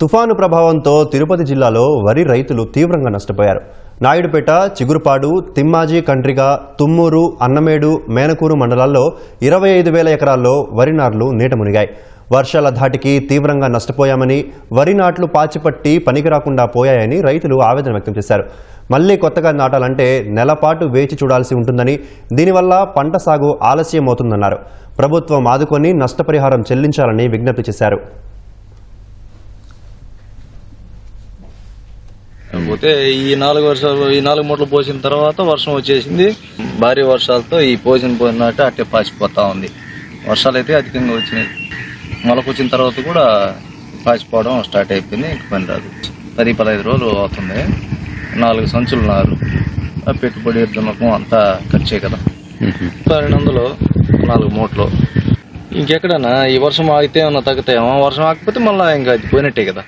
తుఫాను ప్రభావంతో తిరుపతి జిల్లాలో వరి రైతులు తీవ్రంగా నష్టపోయారు. నాయుడుపేట చిగురుపాడు తిమ్మాజీ కండ్రిగ తుమ్మూరు అన్నమేడు మేనకూరు మండలాల్లో ఇరవై ఐదు వేల ఎకరాల్లో వరి నార్లు నీట మునిగాయి. వర్షాల ధాటికి తీవ్రంగా నష్టపోయామని వరి నాట్లు పాచిపట్టి పనికి రాకుండా పోయాయని రైతులు ఆవేదన వ్యక్తం చేశారు. మళ్ళీ కొత్తగా నాటాలంటే నెలపాటు వేచి చూడాల్సి ఉంటుందని దీనివల్ల పంట సాగు ఆలస్యం అవుతుందన్నారు ప్రభుత్వం ఆదుకొని నష్టపరిహారం చెల్లించాలని విజ్ఞప్తి చేశారు. కాకపోతే ఈ నాలుగు వర్షాలు ఈ నాలుగు మూటలు పోసిన తర్వాత వర్షం వచ్చేసింది. భారీ వర్షాలతో ఈ పోసిన పోయినట్టు అట్టే పాసిపోతా ఉంది. వర్షాలు అయితే అధికంగా వచ్చినాయి. మొలకొచ్చిన తర్వాత కూడా పాసిపోవడం స్టార్ట్ అయిపోయింది ఇంక పని రాదు. పది పదహైదు రోజులు అవుతుంది. నాలుగు సంచులు నారు పెట్టుబడి దున్నకం అంతా ఖర్చే కదా. రెండు వందలు నాలుగు మూటలు. ఇంకెక్కడన్నా ఈ వర్షం ఆగితే ఏమన్నా తగ్గుతాయేమో. వర్షం ఆగిపోతే మళ్ళీ ఇంకా అది పోయినట్టే కదా.